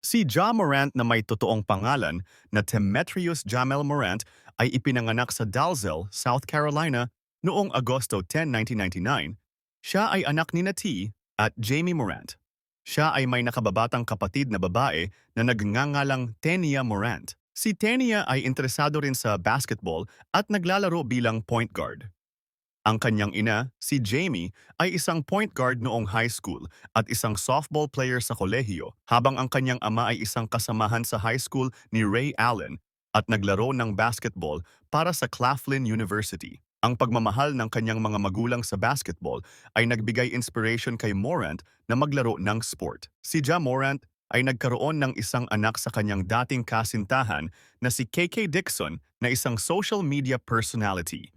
Si Ja Morant na may totoong pangalan na Demetrius Jamel Morant ay ipinanganak sa Dalzell, South Carolina noong Agosto 10, 1999. Siya ay anak ni T at Jamie Morant. Siya ay may nakababatang kapatid na babae na nagngangalang Tenia Morant. Si Tenia ay interesado rin sa basketball at naglalaro bilang point guard. Ang kanyang ina, si Jamie, ay isang point guard noong high school at isang softball player sa kolehiyo, habang ang kanyang ama ay isang kasamahan sa high school ni Ray Allen at naglaro ng basketball para sa Claflin University. Ang pagmamahal ng kanyang mga magulang sa basketball ay nagbigay inspiration kay Morant na maglaro ng sport. Si Ja Morant ay nagkaroon ng isang anak sa kanyang dating kasintahan na si KK Dixon na isang social media personality.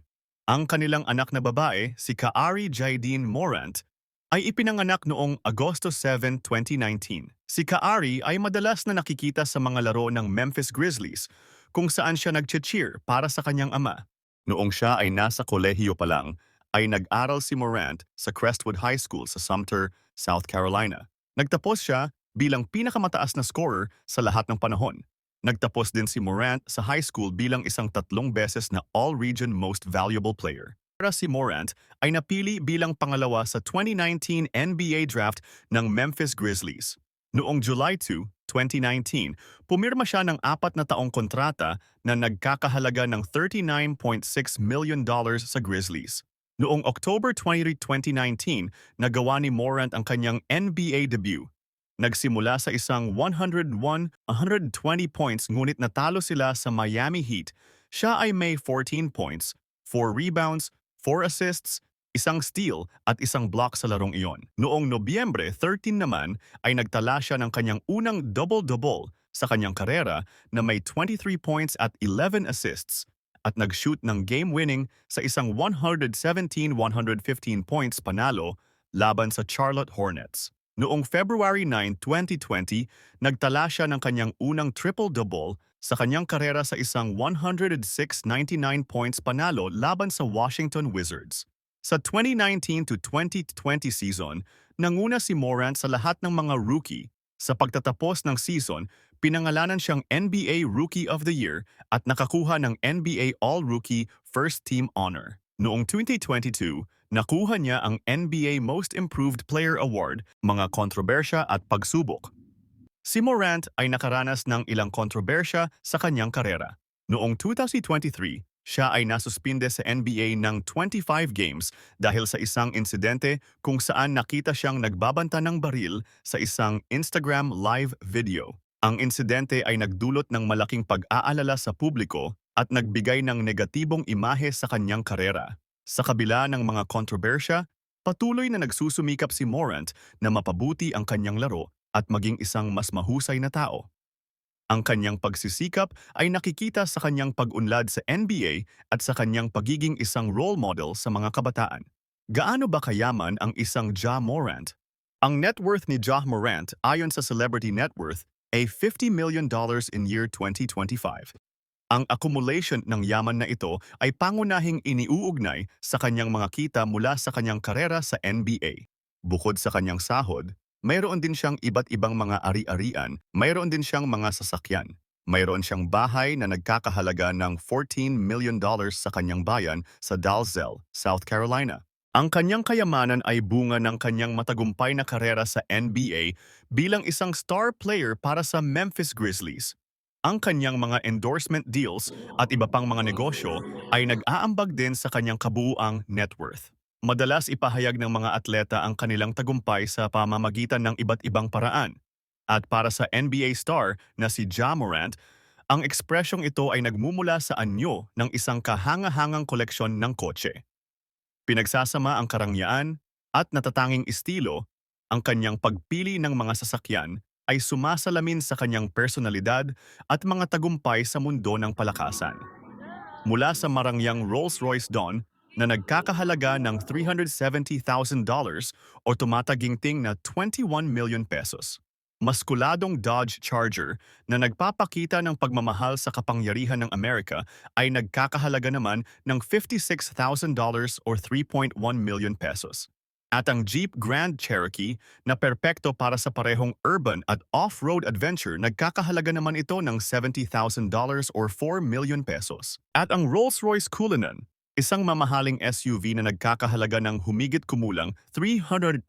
Ang kanilang anak na babae, si Kaari Jaideen Morant, ay ipinanganak noong Agosto 7, 2019. Si Kaari ay madalas na nakikita sa mga laro ng Memphis Grizzlies kung saan siya nag-cheer para sa kanyang ama. Noong siya ay nasa kolehiyo pa lang, ay nag-aral si Morant sa Crestwood High School sa Sumter, South Carolina. Nagtapos siya bilang pinakamataas na scorer sa lahat ng panahon. Nagtapos din si Morant sa high school bilang isang tatlong beses na All-Region Most Valuable Player. Para si Morant ay napili bilang pangalawa sa 2019 NBA Draft ng Memphis Grizzlies. Noong July 2, 2019, pumirma siya ng apat na taong kontrata na nagkakahalaga ng $39.6 million sa Grizzlies. Noong October 23, 2019, nagawa ni Morant ang kanyang NBA debut Nagsimula sa isang 101-120 points ngunit natalo sila sa Miami Heat. Siya ay may 14 points, 4 rebounds, 4 assists, isang steal at isang block sa larong iyon. Noong Nobyembre 13 naman ay nagtala siya ng kanyang unang double-double sa kanyang karera na may 23 points at 11 assists at nag-shoot ng game-winning sa isang 117-115 points panalo laban sa Charlotte Hornets. Noong February 9, 2020, nagtala siya ng kanyang unang triple-double sa kanyang karera sa isang 106-99 points panalo laban sa Washington Wizards. Sa 2019 to 2020 season, nanguna si Morant sa lahat ng mga rookie. Sa pagtatapos ng season, pinangalanan siyang NBA Rookie of the Year at nakakuha ng NBA All-Rookie First Team Honor. Noong 2022, nakuha niya ang NBA Most Improved Player Award, mga kontrobersya at pagsubok. Si Morant ay nakaranas ng ilang kontrobersya sa kanyang karera. Noong 2023, siya ay nasuspinde sa NBA ng 25 games dahil sa isang insidente kung saan nakita siyang nagbabanta ng baril sa isang Instagram live video. Ang insidente ay nagdulot ng malaking pag-aalala sa publiko at nagbigay ng negatibong imahe sa kanyang karera. Sa kabila ng mga kontrobersya, patuloy na nagsusumikap si Morant na mapabuti ang kanyang laro at maging isang mas mahusay na tao. Ang kanyang pagsisikap ay nakikita sa kanyang pag-unlad sa NBA at sa kanyang pagiging isang role model sa mga kabataan. Gaano ba kayaman ang isang Ja Morant? Ang net worth ni Ja Morant ayon sa Celebrity Net Worth ay $50 million in year 2025. Ang accumulation ng yaman na ito ay pangunahing iniuugnay sa kanyang mga kita mula sa kanyang karera sa NBA. Bukod sa kanyang sahod, mayroon din siyang iba't ibang mga ari-arian, mayroon din siyang mga sasakyan. Mayroon siyang bahay na nagkakahalaga ng $14 million sa kanyang bayan sa Dalzell, South Carolina. Ang kanyang kayamanan ay bunga ng kanyang matagumpay na karera sa NBA bilang isang star player para sa Memphis Grizzlies. Ang kanyang mga endorsement deals at iba pang mga negosyo ay nag-aambag din sa kanyang kabuuang net worth. Madalas ipahayag ng mga atleta ang kanilang tagumpay sa pamamagitan ng iba't ibang paraan. At para sa NBA star na si Ja Morant, ang ekspresyong ito ay nagmumula sa anyo ng isang kahanga-hangang koleksyon ng kotse. Pinagsasama ang karangyaan at natatanging estilo, ang kanyang pagpili ng mga sasakyan ay sumasalamin sa kanyang personalidad at mga tagumpay sa mundo ng palakasan. Mula sa marangyang Rolls-Royce Dawn na nagkakahalaga ng $370,000 o tumataginting na 21 million pesos. Maskuladong Dodge Charger na nagpapakita ng pagmamahal sa kapangyarihan ng Amerika ay nagkakahalaga naman ng $56,000 or 3.1 million pesos. At ang Jeep Grand Cherokee na perpekto para sa parehong urban at off-road adventure nagkakahalaga naman ito ng $70,000 or 4 million pesos. At ang Rolls-Royce Cullinan, isang mamahaling SUV na nagkakahalaga ng humigit kumulang $325,000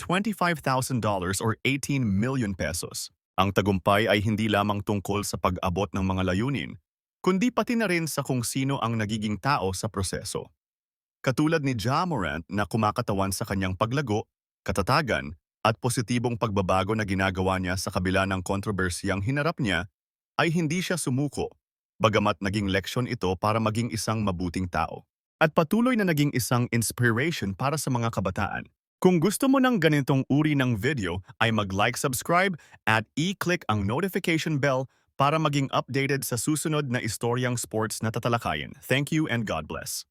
or 18 million pesos. Ang tagumpay ay hindi lamang tungkol sa pag-abot ng mga layunin, kundi pati na rin sa kung sino ang nagiging tao sa proseso. Katulad ni Ja Morant na kumakatawan sa kanyang paglago, katatagan, at positibong pagbabago na ginagawa niya sa kabila ng kontrobersiyang hinarap niya, ay hindi siya sumuko, bagamat naging leksyon ito para maging isang mabuting tao. At patuloy na naging isang inspiration para sa mga kabataan. Kung gusto mo ng ganitong uri ng video, ay mag-like, subscribe, at i-click ang notification bell para maging updated sa susunod na istoryang sports na tatalakayin. Thank you and God bless.